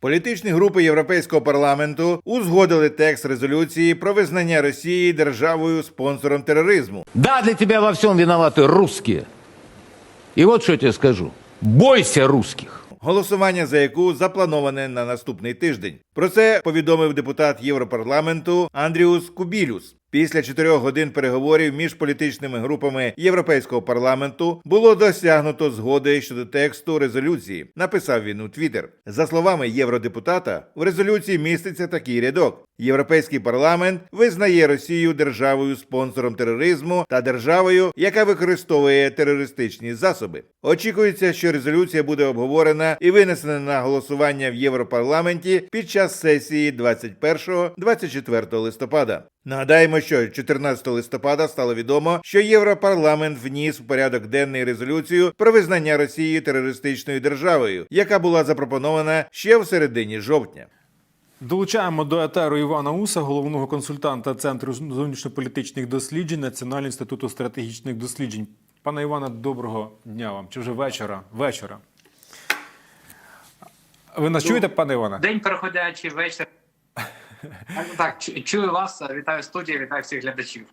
Політичні групи Європейського парламенту узгодили текст резолюції про визнання Росії державою спонсором тероризму. Да, для тебя во всем виноваты русские. И вот что я тебе скажу. Бойся русских. Голосування за яку заплановане на наступний тиждень. Про це повідомив депутат Європарламенту Андріус Кубілюс. Після чотирьох годин переговорів між політичними групами Європейського парламенту було досягнуто згоди щодо тексту резолюції. Написав він у Твіттер. За словами євродепутата, в резолюції міститься такий рядок: Європейський парламент визнає Росію державою спонсором тероризму та державою, яка використовує терористичні засоби. Очікується, що резолюція буде обговорена і винесена на голосування в Європарламенті під час сесії 21-24 листопада. Нагадаємо, що 14 листопада стало відомо, що Європарламент вніс в порядок денний резолюцію про визнання Росії терористичною державою, яка була запропонована ще в середині жовтня. Долучаємо до етеру Івана Уса, головного консультанта Центру зовнішньополітичних досліджень Національного інституту стратегічних досліджень. Пане Іване, доброго дня вам. Чи вже вечора? Вечора. Ви нас чуєте, пане Іване? День переходячий вечір. Ну Так, чую вас, вітаю студію, вітаю всіх глядачів.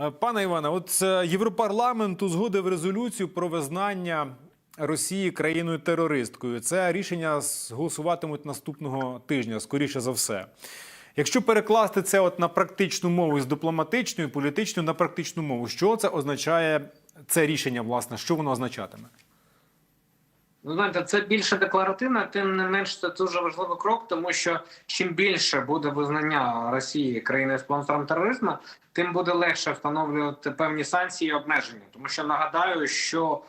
Е, Пане Іване, от е, Європарламент узгодив резолюцію про визнання Росії країною терористкою. Це рішення с- голосуватимуть наступного тижня, скоріше за все. Якщо перекласти це от на практичну мову з дипломатичної, політичної на практичну мову, що це означає це рішення, власне, що воно означатиме? Ну, знаєте, це більше декларативно, тим не менш це дуже важливий крок, тому що чим більше буде визнання Росії країною спонсором тероризму, тим буде легше встановлювати певні санкції і обмеження. Тому що нагадаю, що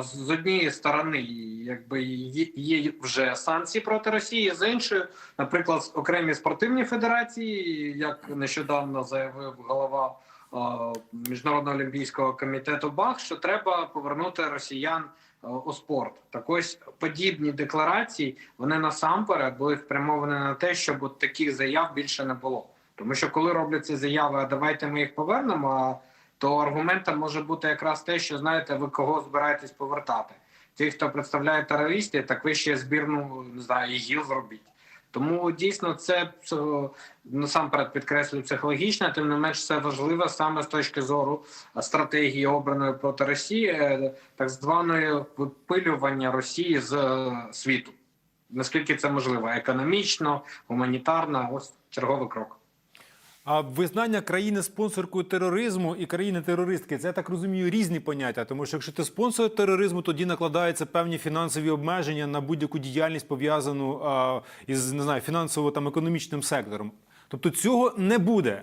з однієї сторони, якби є, вже санкції проти Росії, з іншої, наприклад, окремі спортивні федерації, як нещодавно заявив голова міжнародного олімпійського комітету Бах, що треба повернути росіян у спорт. Так ось подібні декларації вони насамперед були спрямовані на те, щоб от таких заяв більше не було. Тому що коли роблять ці заяви, а давайте ми їх повернемо. А то аргументом може бути якраз те, що знаєте, ви кого збираєтесь повертати. Ті, хто представляє терористів, так ви ще збірну не знаю, ІГІЛ зробіть. Тому дійсно це насамперед підкреслюю психологічно, тим не менш це важливо саме з точки зору стратегії обраної проти Росії, е, так званої випилювання Росії з е, світу. Наскільки це можливо? Економічно, гуманітарно, ось черговий крок. А визнання країни спонсоркою тероризму і країни-терористки це я так розумію різні поняття. Тому що якщо ти спонсор тероризму, тоді накладаються певні фінансові обмеження на будь-яку діяльність пов'язану із не знаю фінансово там економічним сектором. Тобто цього не буде.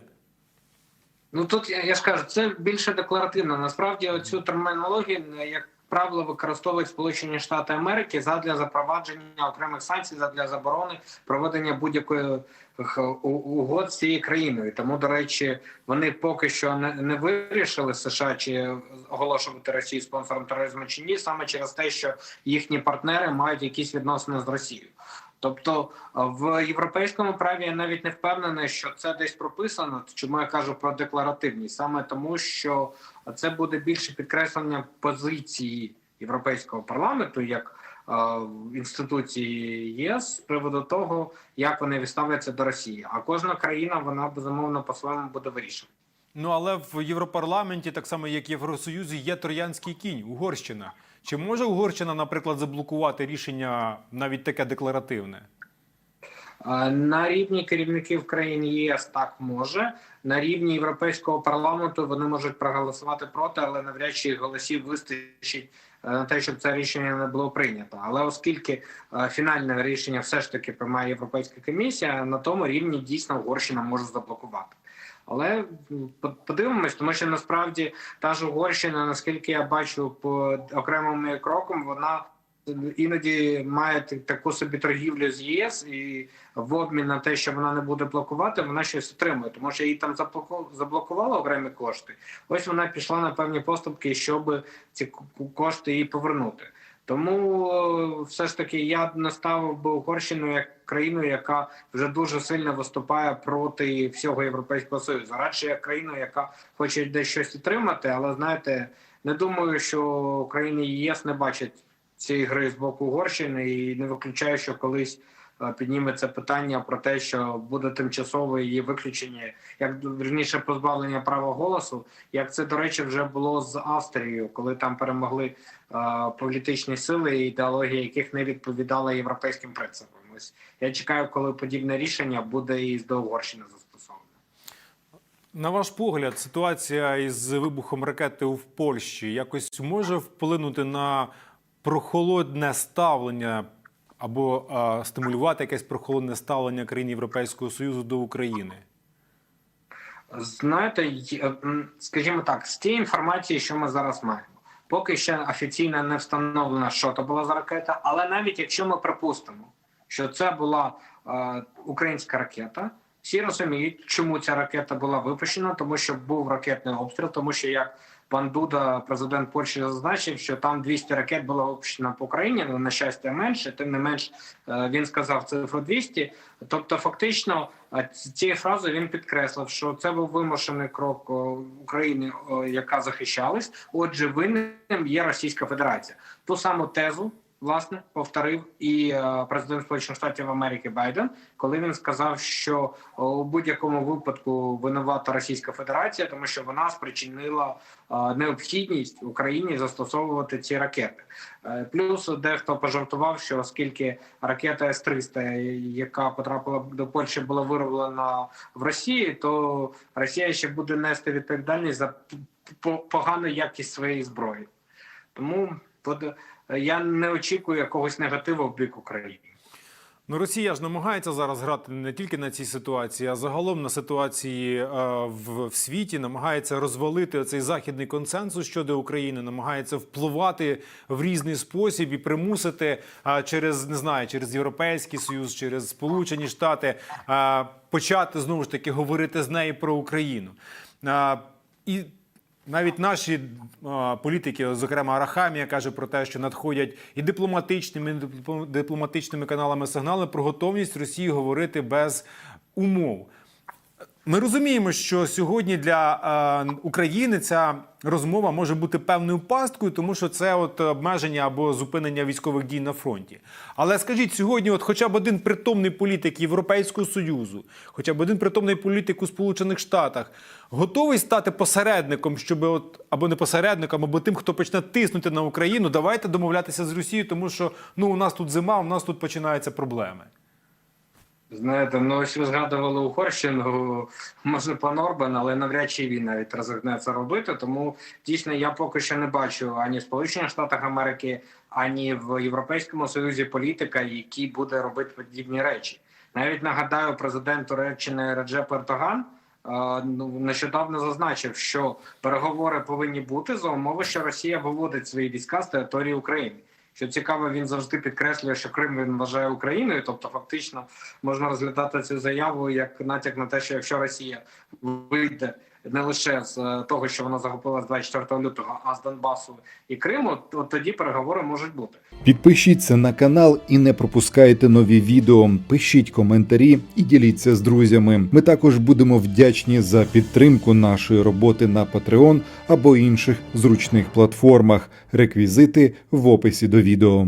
Ну тут я, я ж кажу, це більше декларативно. Насправді цю термінологію, як правило, використовують Сполучені Штати Америки задля запровадження окремих санкцій, задля заборони проведення будь-якої х, угод з цією країною. Тому, до речі, вони поки що не, не вирішили США чи оголошувати Росію спонсором тероризму чи ні, саме через те, що їхні партнери мають якісь відносини з Росією. Тобто в європейському праві я навіть не впевнений, що це десь прописано. Чому я кажу про декларативність? Саме тому, що це буде більше підкреслення позиції європейського парламенту як е, інституції єС з приводу того, як вони відставляться до Росії. А кожна країна вона безумовно по-своєму буде вирішувати. Ну але в Європарламенті, так само як і в Євросоюзі, є троянський кінь Угорщина. Чи може Угорщина, наприклад, заблокувати рішення навіть таке декларативне? Е, На рівні керівників країн ЄС так може. На рівні європейського парламенту вони можуть проголосувати проти, але навряд чи голосів вистачить е, на те, щоб це рішення не було прийнято. Але оскільки е, фінальне рішення все ж таки приймає Європейська комісія, на тому рівні дійсно Угорщина може заблокувати. Але подивимось, тому що насправді та ж Угорщина, наскільки я бачу по окремим крокам, вона іноді має таку собі торгівлю з ЄС, і в обмін на те, що вона не буде блокувати, вона щось отримує, тому що її там заблоку- заблокували окремі кошти. Ось вона пішла на певні поступки, щоб ці кошти їй повернути. Тому е, все ж таки я б наставив би Угорщину як країну, яка вже дуже сильно виступає проти всього європейського союзу. Радше як країну, яка хоче десь щось отримати, але знаєте, не думаю, що країни ЄС не бачать цієї гри з боку Угорщини і не виключаю, що колись підніметься питання про те, що буде тимчасове її виключення, як вірніше позбавлення права голосу, як це до речі вже було з Австрією, коли там перемогли е, політичні сили, ідеологія яких не відповідала європейським принципам. Ось я чекаю, коли подібне рішення буде і до Угорщини застосоване. На ваш погляд, ситуація із вибухом ракети в Польщі якось може вплинути на прохолодне ставлення або а, стимулювати якесь прохолодне ставлення країн Європейського Союзу до України? Знаєте, е, скажімо так, з тієї інформації, що ми зараз маємо, поки ще офіційно не встановлено, що це була за ракета, але навіть якщо ми припустимо, що це була е, українська ракета, всі розуміють, чому ця ракета була випущена, тому що був ракетний обстріл, тому що як пан Дуда, президент Польщі, зазначив, що там 200 ракет було опущено по Україні, але на щастя менше. Тим не менш, е, він сказав цифру 200. Тобто, фактично, е, цією фразою він підкреслив, що це був вимушений крок України, яка захищалась. Отже, винним є Російська Федерація. Ту саму тезу. Власне, повторив і е, президент Сполучених Штатів Америки Байден, коли він сказав, що у будь-якому випадку винувата Російська Федерація, тому що вона спричинила е, необхідність Україні застосовувати ці ракети. Е, Плюс дехто пожартував, що оскільки ракета С-300, яка потрапила до Польщі, була вироблена в Росії, то Росія ще буде нести відповідальність за погану якість своєї зброї. Тому под- я не очікую якогось негативу в бік України. Ну, Росія ж намагається зараз грати не тільки на цій ситуації, а загалом на ситуації е, в, в світі, намагається розвалити цей західний консенсус щодо України, намагається впливати в різний спосіб і примусити е, через не знаю, через Європейський Союз, через Сполучені Штати е, почати знову ж таки говорити з нею про Україну. Е, і навіть наші політики, зокрема Арахамія, каже про те, що надходять і дипломатичними, і дипломатичними каналами сигнали про готовність Росії говорити без умов. Ми розуміємо, що сьогодні для е, України ця розмова може бути певною пасткою, тому що це от обмеження або зупинення військових дій на фронті. Але скажіть сьогодні, от хоча б один притомний політик Європейського союзу, хоча б один притомний політик у Сполучених Штатах готовий стати посередником, щоб от або не посередником, або тим, хто почне тиснути на Україну. Давайте домовлятися з Росією, тому що ну у нас тут зима, у нас тут починаються проблеми. Знаєте, ну ось ви згадували Угорщину, може пан Орбан, але навряд чи він навіть ризикне робити. Тому дійсно я поки що не бачу ані в Сполучених Штатах Америки, ані в Європейському Союзі політика, який буде робити подібні речі. Навіть нагадаю, президент Туреччини Реджеп Ердоган е, ну, нещодавно зазначив, що переговори повинні бути за умови, що Росія виводить свої війська з території України. Що цікаво, він завжди підкреслює, що Крим він вважає Україною, тобто фактично можна розглядати цю заяву як натяк на те, що якщо Росія вийде не лише з е, того, що вона захопила з 24 лютого, а з Донбасу і Криму, то тоді переговори можуть бути. Підпишіться на канал і не пропускайте нові відео. Пишіть коментарі і діліться з друзями. Ми також будемо вдячні за підтримку нашої роботи на Patreon або інших зручних платформах. Реквізити в описі до відео.